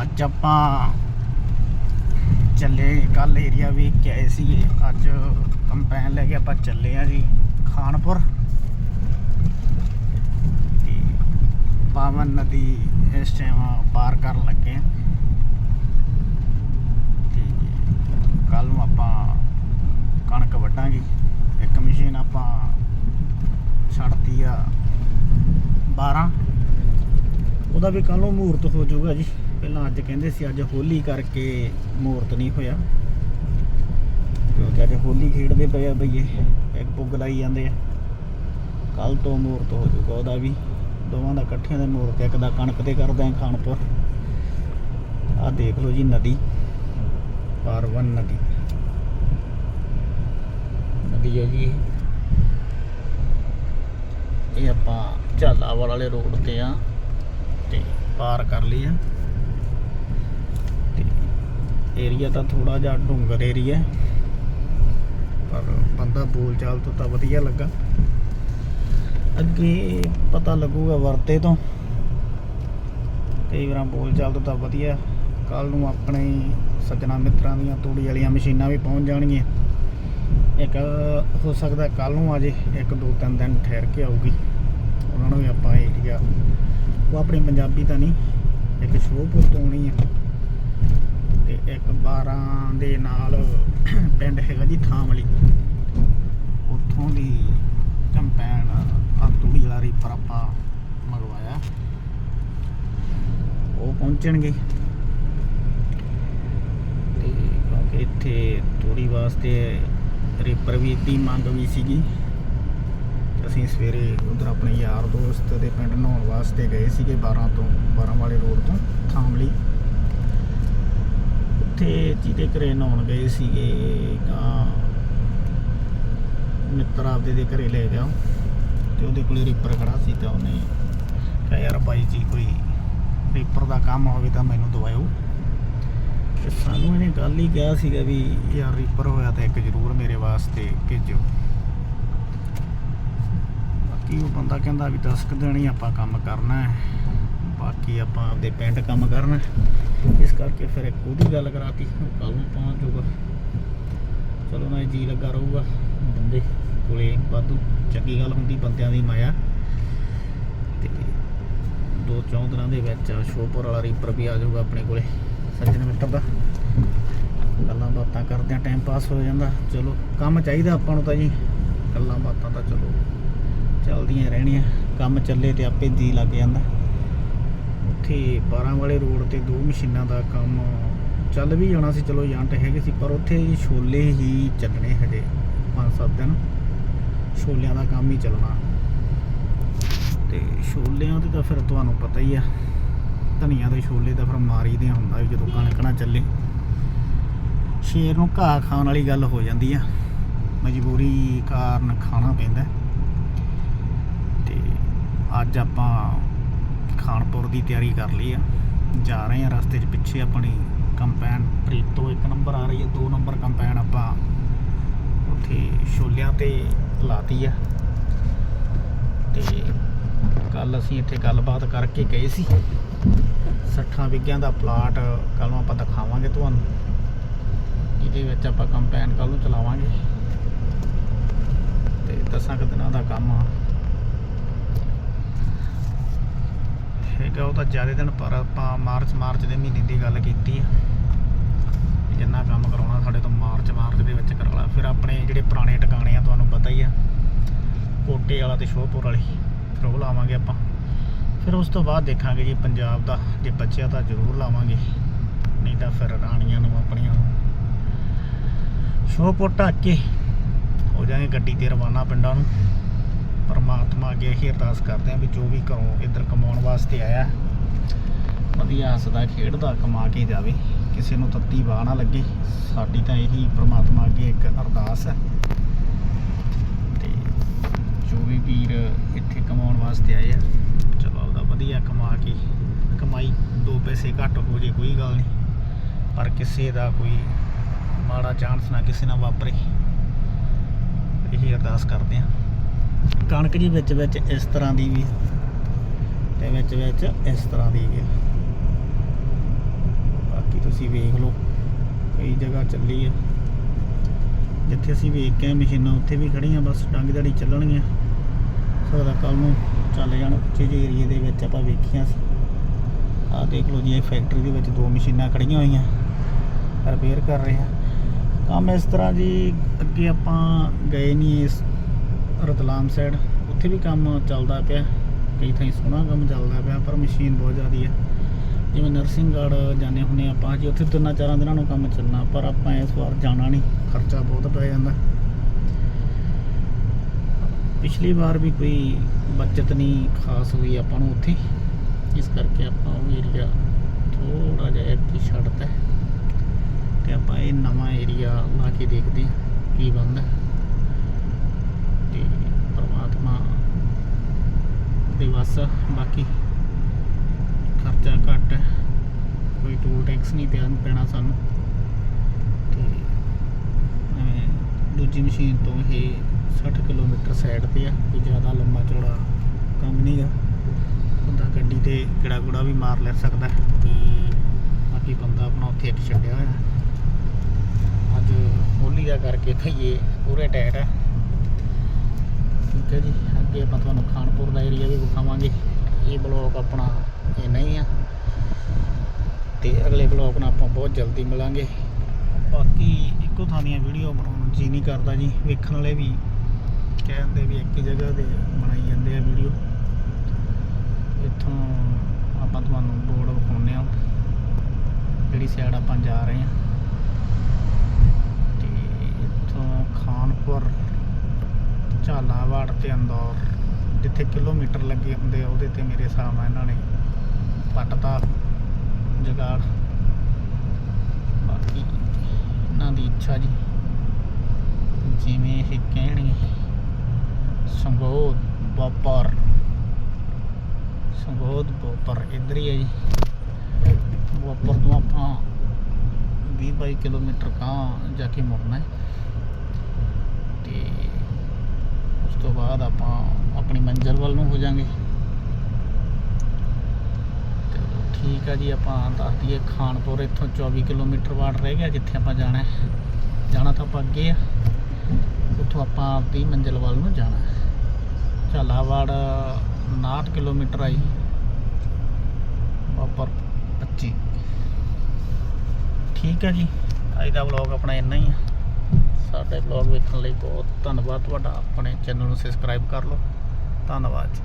ਅੱਜ ਆਪਾਂ ਚੱਲੇ ਕੱਲ ਏਰੀਆ ਵੀ ਕੇ ਆਏ ਸੀਗੇ। ਅੱਜ ਕੰਪੈਨ ਲੈ ਕੇ ਆਪਾਂ ਚੱਲੇ ਆ ਜੀ ਖਾਨਪੁਰ। ਤੇ ਪਾਵਨ ਨਦੀ ਇਸ ਟਾਈਮ ਪਾਰ ਕਰਨ ਲੱਗੇ ਆ ਤੇ ਕੱਲ ਨੂੰ ਆਪਾਂ ਕਣਕ ਵੱਢਾਂਗੇ। ਇੱਕ ਮਸ਼ੀਨ ਆਪਾਂ ਛੱਡਤੀ ਆ 12 ਉਹਦਾ ਵੀ ਕੱਲ ਨੂੰ ਮਹੂਰਤ ਹੋ ਜਾਊਗਾ ਜੀ। ਪਹਿਲਾਂ ਅੱਜ ਕਹਿੰਦੇ ਸੀ, ਅੱਜ ਹੋਲੀ ਕਰਕੇ ਮਹੂਰਤ ਨਹੀਂ ਹੋਇਆ। ਕਿਉਂਕਿ ਅੱਜ ਹੋਲੀ ਖੇਡਦੇ ਪਏ ਆ ਬਈਏ ਇੱਕ ਪੁੱਗ ਲਾਈ ਜਾਂਦੇ ਆ। ਕੱਲ ਤੋਂ ਮਹੂਰਤ ਹੋ ਜਾਊਗਾ ਉਹਦਾ ਵੀ। ਦੋਵਾਂ ਦਾ ਇਕੱਠਿਆਂ ਦਾ ਮਹੂਰਤ ਇੱਕ ਦਾ ਕਣਕ ਤੇ ਕਰਦੇ ਆ ਖਾਨਪੁਰ। ਆ ਦੇਖ ਲਓ ਜੀ ਨਦੀ, ਪਾਰਵਨ ਨਦੀ। ਨਦੀ ਹੈ ਜੀ ਇਹ। ਆਪਾਂ ਝਾਲਾਵਾਲ ਵਾਲੇ ਰੋਡ ਤੇ ਆ। ਪਾਰ ਕਰ ਲਈ ਆ ਏਰੀਆ ਤਾਂ ਥੋੜਾ ਜਿਹਾ ਡੂੰਗਰ ਏਰੀਆ ਪਰ ਬੰਦਾ ਬੋਲਚਾਲ ਤੋਂ ਤਾਂ ਵਧੀਆ ਲੱਗਾ। ਅੱਗੇ ਪਤਾ ਲੱਗੂਗਾ ਵਰਤੇ ਤੋਂ। ਕਈ ਵਾਰ ਬੋਲ ਚਾਲ ਤੋਂ ਤਾਂ ਵਧੀਆ। ਕੱਲ ਨੂੰ ਆਪਣੇ ਸੱਜਣਾ ਮਿੱਤਰਾਂ ਦੀਆਂ ਤੂੜੀ ਵਾਲੀਆਂ ਮਸ਼ੀਨਾਂ ਵੀ ਪਹੁੰਚ ਜਾਣਗੀਆਂ। ਇੱਕ ਹੋ ਸਕਦਾ ਕੱਲ ਨੂੰ ਆ ਜੇ। ਇੱਕ ਦੋ ਤਿੰਨ ਦਿਨ ਠਹਿਰ ਕੇ ਆਊਗੀ। ਉਹਨਾਂ ਨੂੰ ਵੀ ਆਪਾਂ ਏਰੀਆ ਉਹ ਆਪਣੀ ਪੰਜਾਬੀ ਤਾਂ ਨਹੀਂ, ਇੱਕ ਸ਼ੋਪੁਰ ਤੋਂ ਆਉਣੀ ਆ ਤੇ ਇੱਕ 12 ਦੇ ਨਾਲ ਪਿੰਡ ਹੈਗਾ ਜੀ ਥਾਮਲੀ ਉੱਥੋਂ ਦੀ ਕੰਪੈਨ ਆ ਤੂੜੀ ਵਾਲਾ ਰੀਪਰ ਆਪਾਂ ਮੰਗਵਾਇਆ। ਉਹ ਪਹੁੰਚਣਗੇ। ਤੇ ਕਿਉਂਕਿ ਇੱਥੇ ਤੂੜੀ ਵਾਸਤੇ ਰੀਪਰ ਵੀ ਦੀ ਮੰਗ ਵੀ ਸੀਗੀ। ਅਸੀਂ ਸਵੇਰੇ ਉਧਰ ਆਪਣੇ ਯਾਰ ਦੋਸਤ ਦੇ ਪਿੰਡ ਨਹਾਉਣ ਵਾਸਤੇ ਗਏ ਸੀਗੇ 12 ਤੋਂ 12 ਵਾਲੇ ਰੋਡ ਤੋਂ, ਥਾਮਲੀ। ਉੱਥੇ ਜਿਹਦੇ ਘਰੇ ਨਹਾਉਣ ਗਏ ਸੀਗੇ, ਤਾਂ ਮਿੱਤਰ ਆਪਦੇ ਦੇ ਘਰੇ ਲੈ ਗਿਆ। ਤੇ ਉਹਦੇ ਕੋਲੇ ਰੀਪਰ ਖੜਾ ਸੀ ਤਾਂ ਉਹਨੇ ਕਿਹਾ, ਯਾਰ ਬਾਈ ਜੀ, ਕੋਈ ਰੀਪਰ ਦਾ ਕੰਮ ਹੋਵੇ ਤਾਂ ਮੈਨੂੰ ਦਵਾਇਓ। ਤੇ ਸਾਨੂੰ ਇਹਨੇ ਗੱਲ ਹੀ ਕਿਹਾ ਸੀਗਾ ਵੀ, ਯਾਰ ਰੀਪਰ ਹੋਇਆ ਤਾਂ ਇੱਕ ਜ਼ਰੂਰ ਮੇਰੇ ਵਾਸਤੇ ਭੇਜੋ ਬਾਕੀ ਉਹ ਬੰਦਾ ਕਹਿੰਦਾ ਵੀ 10 ਕੁ ਦਿਨ ਹੀ ਆਪਾਂ ਕੰਮ ਕਰਨਾ ਹੈ। ਬਾਕੀ ਆਪਾਂ ਆਪਦੇ ਪਿੰਡ ਕੰਮ ਕਰਨਾ ਇਸ ਕਰਕੇ ਫਿਰ ਇੱਕ ਉਹਦੀ ਗੱਲ ਕਰਾਤੀ ਕੱਲ ਨੂੰ ਪਹੁੰਚ ਜਾਊਗਾ। ਚਲੋ ਨਾ ਜੀ ਲੱਗਾ ਰਹੂਗਾ। ਬੰਦੇ ਕੋਲੇ ਵਾਧੂ ਚੰਗੀ ਗੱਲ ਹੁੰਦੀ, ਬੰਦਿਆਂ ਦੀ ਮਾਇਆ। ਤੇ ਦੋ ਚੌਂ ਦਿਨਾਂ ਦੇ ਵਿੱਚ ਸ਼ੋਪੁਰ ਵਾਲਾ ਰੀਪਰ ਵੀ ਆ ਜਾਊਗਾ ਆਪਣੇ ਕੋਲੇ, ਸੱਜਣ ਮਿੱਤਰ ਦਾ। ਗੱਲਾਂ ਬਾਤਾਂ ਕਰਦਿਆਂ ਟਾਈਮ ਪਾਸ ਹੋ ਜਾਂਦਾ। ਚਲੋ, ਕੰਮ ਚਾਹੀਦਾ ਆਪਾਂ ਨੂੰ ਤਾਂ ਜੀ। ਗੱਲਾਂ ਬਾਤਾਂ ਤਾਂ ਚਲੋ ਚੱਲਦੀਆਂ ਰਹਿਣੀਆਂ, ਕੰਮ ਚੱਲੇ ਤੇ ਆਪੇ ਜੀ ਲੱਗ ਜਾਂਦਾ। ਉੱਥੇ 12 ਵਾਲੇ ਰੋਡ ਤੇ ਦੋ ਮਸ਼ੀਨਾਂ ਦਾ ਕੰਮ ਚੱਲ ਵੀ ਜਾਣਾ ਸੀ, ਚਲੋ ਏਜੰਟ ਹੈਗੇ ਸੀ, ਪਰ ਉੱਥੇ ਛੋਲੇ ਹੀ ਚੱਲਣੇ ਹਜੇ 5-7 ਦਿਨ। ਛੋਲਿਆਂ ਦਾ ਕੰਮ ਹੀ ਚੱਲਣਾ। ਤੇ ਛੋਲਿਆਂ ਤੇ ਤਾਂ ਫਿਰ ਤੁਹਾਨੂੰ ਪਤਾ ਹੀ ਆ, ਧਨੀਆ ਦੇ ਛੋਲੇ ਤਾਂ ਫਿਰ ਮਾਰੀ ਦੇ ਹੁੰਦਾ ਵੀ ਜਦੋਂ ਕਣਕ ਨਾ ਚੱਲੇ। ਸ਼ੇਰ ਨੂੰ ਘਾਹ ਖਾਣ ਵਾਲੀ ਗੱਲ ਹੋ ਜਾਂਦੀ ਆ। ਮਜਬੂਰੀ ਕਾਰਨ ਖਾਣਾ ਪੈਂਦਾ। ਅੱਜ ਆਪਾਂ ਖਾਨਪੁਰ ਦੀ ਤਿਆਰੀ ਕਰ ਲਈ ਆ। ਜਾ ਰਹੇ ਆ ਰਸਤੇ 'ਚ ਪਿੱਛੇ ਆਪਣੀ ਕੰਪੈਨ ਪ੍ਰੀਤੋ ਇੱਕ ਨੰਬਰ ਆ ਰਹੀ ਹੈ ਦੋ ਨੰਬਰ ਕੰਪੈਨ ਆਪਾਂ ਉੱਥੇ ਛੋਲਿਆਂ ਤੇ ਲਾਤੀ ਆ। ਤੇ ਕੱਲ ਅਸੀਂ ਇੱਥੇ ਗੱਲਬਾਤ ਕਰਕੇ ਗਏ ਸੀ। 60 ਵਿਗਿਆਂ ਦਾ ਪਲਾਟ ਕੱਲ ਨੂੰ ਆਪਾਂ ਦਿਖਾਵਾਂਗੇ ਤੁਹਾਨੂੰ। ਇਹਦੇ ਵਿੱਚ ਆਪਾਂ ਕੰਪੈਨ ਕੱਲ ਨੂੰ ਚਲਾਵਾਂਗੇ। ਤੇ ਦਸਾਂ ਕੁ ਦਿਨਾਂ ਦਾ ਕੰਮ ਆ। ਹੈਗਾ ਉਹ ਤਾਂ ਜ਼ਿਆਦਾ ਦਿਨ ਪਰ ਆਪਾਂ ਮਾਰਚ ਮਾਰਚ ਦੇ ਮਹੀਨੇ ਦੀ ਗੱਲ ਕੀਤੀ ਆ। ਜਿੰਨਾ ਕੰਮ ਕਰਾਉਣਾ ਸਾਡੇ ਤੋਂ ਮਾਰਚ ਮਾਰਚ ਦੇ ਵਿੱਚ ਕਰਾ ਲਾ। ਫਿਰ ਆਪਣੇ ਜਿਹੜੇ ਪੁਰਾਣੇ ਟਿਕਾਣੇ ਆ, ਤੁਹਾਨੂੰ ਪਤਾ ਹੀ ਆ, ਕੋਟੇ ਵਾਲਾ ਤੇ ਸ਼ੋਹਪੁਰ ਵਾਲੀ, ਫਿਰ ਉਹ ਲਾਵਾਂਗੇ ਆਪਾਂ। ਫਿਰ ਉਸ ਤੋਂ ਬਾਅਦ ਦੇਖਾਂਗੇ ਜੀ, ਪੰਜਾਬ ਦਾ ਜੇ ਬਚਿਆ ਤਾਂ ਜ਼ਰੂਰ ਲਾਵਾਂਗੇ। ਨਹੀਂ ਤਾਂ ਫਿਰ ਰਾਣੀਆਂ ਨੂੰ, ਆਪਣੀਆਂ ਨੂੰ। ਸ਼ੋਹਪੁਰ ਢੱਕ ਕੇ ਹੋ ਜਾਾਂਗੇ ਗੱਡੀ ਤੇ ਰਵਾਨਾ ਪਿੰਡਾਂ ਨੂੰ। ਪਰਮਾਤਮਾ ਅੱਗੇ ਇਹੀ ਅਰਦਾਸ ਕਰਦੇ ਆਂ ਵੀ ਜੋ ਵੀ ਘਰੋਂ ਇੱਧਰ ਕਮਾਉਣ ਵਾਸਤੇ ਆਇਆ, ਵਧੀਆ ਹੱਸਦਾ, ਖੇਡਦਾ, ਕਮਾ ਕੇ ਜਾਵੇ, ਕਿਸੇ ਨੂੰ ਤੱਤੀ ਵਾਹ ਨਾ ਲੱਗੇ। ਸਾਡੀ ਤਾਂ ਇਹੀ ਪਰਮਾਤਮਾ ਅੱਗੇ ਇੱਕ ਅਰਦਾਸ ਹੈ। ਤੇ ਜੋ ਵੀ ਵੀਰ ਇੱਥੇ ਕਮਾਉਣ ਵਾਸਤੇ ਆਏ ਆ, ਚਲੋ ਆਪਦਾ ਵਧੀਆ ਕਮਾ ਕੇ, ਕਮਾਈ ਦੋ ਪੈਸੇ ਘੱਟ ਹੋ ਜੇ, ਕੋਈ ਗੱਲ ਨਹੀਂ। ਪਰ ਕਿਸੇ ਦਾ ਕੋਈ ਮਾੜਾ ਚਾਂਸ ਨਾ ਕਿਸੇ ਨਾਲ ਵਾਪਰੇ। ਇਹੀ ਅਰਦਾਸ ਕਰਦੇ ਆ ਕਣਕ ਜੀ ਵਿੱਚ ਵਿੱਚ ਇਸ ਤਰ੍ਹਾਂ ਦੀ ਵੀ ਤੇ ਵਿੱਚ ਵਿੱਚ ਇਸ ਤਰ੍ਹਾਂ ਦੀ ਵੀ ਆ। ਤੁਸੀਂ ਵੇਖ ਲਓ, ਕਈ ਜਗ੍ਹਾ ਚੱਲੀ ਆ। ਜਿੱਥੇ ਅਸੀਂ ਵੇਖ ਕੇ ਮਸ਼ੀਨਾਂ, ਉੱਥੇ ਵੀ ਖੜੀਆਂ ਬਸ ਡੰਗ ਦਿਹਾੜੀ ਚੱਲਣਗੀਆਂ। ਸਕਦਾ ਕੱਲ ਨੂੰ ਚੱਲ ਜਾਣ, ਉੱਚੇ ਜਿਹੇ ਏਰੀਏ ਦੇ ਵਿੱਚ ਆਪਾਂ ਵੇਖੀਆਂ ਸੀ। ਆਹ ਦੇਖ ਲਓ ਜੀ, ਇਹ ਫੈਕਟਰੀ ਦੇ ਵਿੱਚ ਦੋ ਮਸ਼ੀਨਾਂ ਖੜੀਆਂ ਹੋਈਆਂ। ਰਿਪੇਅਰ ਕਰ ਰਹੇ ਆ। ਕੰਮ ਇਸ ਤਰ੍ਹਾਂ ਜੀ, ਅੱਗੇ ਆਪਾਂ ਗਏ ਨਹੀਂ ਇਸ ਰਤਲਾਮ ਸਾਈਡ ਉੱਥੇ ਵੀ ਕੰਮ ਚੱਲਦਾ ਪਿਆ। ਕਈ ਥਾਈਂ ਸੋਹਣਾ ਕੰਮ ਚੱਲਦਾ ਪਿਆ, ਪਰ ਮਸ਼ੀਨ ਬਹੁਤ ਜ਼ਿਆਦੀ ਹੈ। ਜਿਵੇਂ ਨਰਸਿੰਗਗੜ੍ਹ ਜਾਂਦੇ ਹੁੰਦੇ ਆਪਾਂ ਜੀ ਉੱਥੇ ਤਿੰਨਾਂ ਚਾਰਾਂ ਦਿਨਾਂ ਨੂੰ ਕੰਮ ਚੱਲਣਾ, ਪਰ ਆਪਾਂ ਇਸ ਵਾਰ ਜਾਣਾ ਨਹੀਂ। ਖਰਚਾ ਬਹੁਤ ਪੈ ਜਾਂਦਾ। ਪਿਛਲੀ ਵਾਰ ਵੀ ਕੋਈ ਬਚਤ ਨਹੀਂ ਖਾਸ ਹੋਈ ਆਪਾਂ ਨੂੰ ਉੱਥੇ। ਇਸ ਕਰਕੇ ਆਪਾਂ ਉਹ ਏਰੀਆ ਥੋੜਾ ਜਿਹਾ ਇੱਥੇ ਛੱਡਦਾ ਤੇ ਆਪਾਂ ਇਹ ਨਵਾਂ ਏਰੀਆ ਲਾ ਕੇ ਦੇਖਦੇ ਹਾਂ, ਕੀ ਬਣਦਾ। ਤੇ ਪ੍ਰਮਾਤਮਾ ਦੇ ਵੱਸ ਬਾਕੀ ਖਰਚਾ ਘੱਟ ਹੈ ਕੋਈ ਟੂਲ ਟੈਕਸ ਨਹੀਂ ਪਿਆ ਪੈਣਾ ਸਾਨੂੰ। ਤੇ ਦੂਜੀ ਮਸ਼ੀਨ ਤੋਂ ਇਹ 60 ਕਿਲੋਮੀਟਰ ਸਾਈਡ ਤੇ ਆ, ਕੋਈ ਜ਼ਿਆਦਾ ਲੰਮਾ ਚੌੜਾ ਕੰਮ ਨਹੀਂ ਆ। ਬੰਦਾ ਗੱਡੀ ਤੇ ਕਿਹੜਾ ਗੁੜਾ ਵੀ ਮਾਰ ਲੈ ਸਕਦਾ। ਹੈ। ਬਾਕੀ ਬੰਦਾ ਆਪਣਾ ਉੱਥੇ ਇੱਕ ਛੱਡਿਆ ਹੋਇਆ। ਅੱਜ ਹੋਲੀ ਦਾ ਕਰਕੇ ਖਈਏ ਪੂਰੇ ਟਾਇਰ ਹੈ ਠੀਕ ਹੈ ਜੀ। ਅੱਗੇ ਆਪਾਂ ਤੁਹਾਨੂੰ ਖਾਨਪੁਰ ਦਾ ਏਰੀਆ ਵੀ ਵਿਖਾਵਾਂਗੇ। ਇਹ ਬਲੌਗ ਆਪਣਾ ਇਹ ਨਹੀਂ ਆ। ਤੇ ਅਗਲੇ ਬਲੌਗ ਨਾਲ ਆਪਾਂ ਬਹੁਤ ਜਲਦੀ ਮਿਲਾਂਗੇ। ਬਾਕੀ ਇੱਕੋ ਥਾਂ ਦੀਆਂ ਵੀਡੀਓ ਬਣਾਉਣ ਨੂੰ ਜੀ ਨਹੀਂ ਕਰਦਾ ਜੀ। ਵੇਖਣ ਵਾਲੇ ਵੀ ਕਹਿੰਦੇ ਵੀ ਇੱਕ ਹੀ ਜਗ੍ਹਾ ਤੇ ਬਣਾਈ ਜਾਂਦੇ ਆ ਵੀਡੀਓ ਇੱਥੋਂ ਆਪਾਂ ਤੁਹਾਨੂੰ ਬੋਰਡ ਵਿਖਾਉਂਦੇ ਆ ਜਿਹੜੀ ਸਾਈਡ ਆਪਾਂ ਜਾ ਰਹੇ ਹਾਂ। ਤੇ ਇੱਥੋਂ ਖਾਨਪੁਰ ਝਾਲਾਵਾੜ ਤੇ ਅੰਦੌਰ, ਜਿੱਥੇ ਕਿਲੋਮੀਟਰ ਲੱਗੇ ਹੁੰਦੇ ਆ, ਉਹਦੇ ਤੇ ਮੇਰੇ ਹਿਸਾਬ ਨਾਲ ਇਹਨਾਂ ਨੇ ਪੱਟਤਾ ਜਗਾੜ। ਬਾਕੀ ਇਹਨਾਂ ਦੀ ਇੱਛਾ ਜੀ, ਜਿਵੇਂ ਇਹ ਕਹਿਣਗੇ, ਸੰਗੋਦ ਬਾਪਰ। ਸੰਗੋਦ ਬਾਪਰ ਇੱਧਰ ਹੀ ਹੈ ਜੀ। ਵਪਾਰ ਤੋਂ ਆਪਾਂ 20 22 ਕਿਲੋਮੀਟਰ ਕਾਂ ਜਾ ਕੇ ਮੁੜਨਾ ਹੈ ਤੇ ਉਸ ਤੋਂ ਬਾਅਦ ਆਪਾਂ ਆਪਣੀ ਮੰਜ਼ਿਲ ਵੱਲ ਨੂੰ ਹੋ ਜਾਾਂਗੇ। ਤੇ ਠੀਕ ਆ ਜੀ, ਆਪਾਂ ਦੱਸ ਦਈਏ ਖਾਨਪੁਰ ਇੱਥੋਂ 24 ਕਿਲੋਮੀਟਰ ਵਾਟ ਰਹਿ ਗਿਆ, ਜਿੱਥੇ ਆਪਾਂ ਜਾਣਾ ਹੈ। ਜਾਣਾ ਤਾਂ ਆਪਾਂ ਅੱਗੇ ਆ। ਉੱਥੋਂ ਆਪਾਂ ਆਪਣੀ ਮੰਜ਼ਿਲ ਵੱਲ ਨੂੰ ਜਾਣਾ ਹੈ। ਝਾਲਾਵਾੜ 59 ਕਿਲੋਮੀਟਰ ਆਈ ਵਾਪਰ 25 ਠੀਕ ਆ ਜੀ, ਅੱਜ ਦਾ ਵਲੌਗ ਆਪਣਾ ਇੰਨਾ ਹੀ ਆ। ਸਾਡੇ ਵਲੌਗ ਵੇਖਣ ਲਈ ਬਹੁਤ ਧੰਨਵਾਦ, ਤੁਹਾਡਾ ਆਪਣੇ ਚੈਨਲ ਨੂੰ ਸਬਸਕ੍ਰਾਈਬ ਕਰ ਲਓ। ਧੰਨਵਾਦ ਜੀ।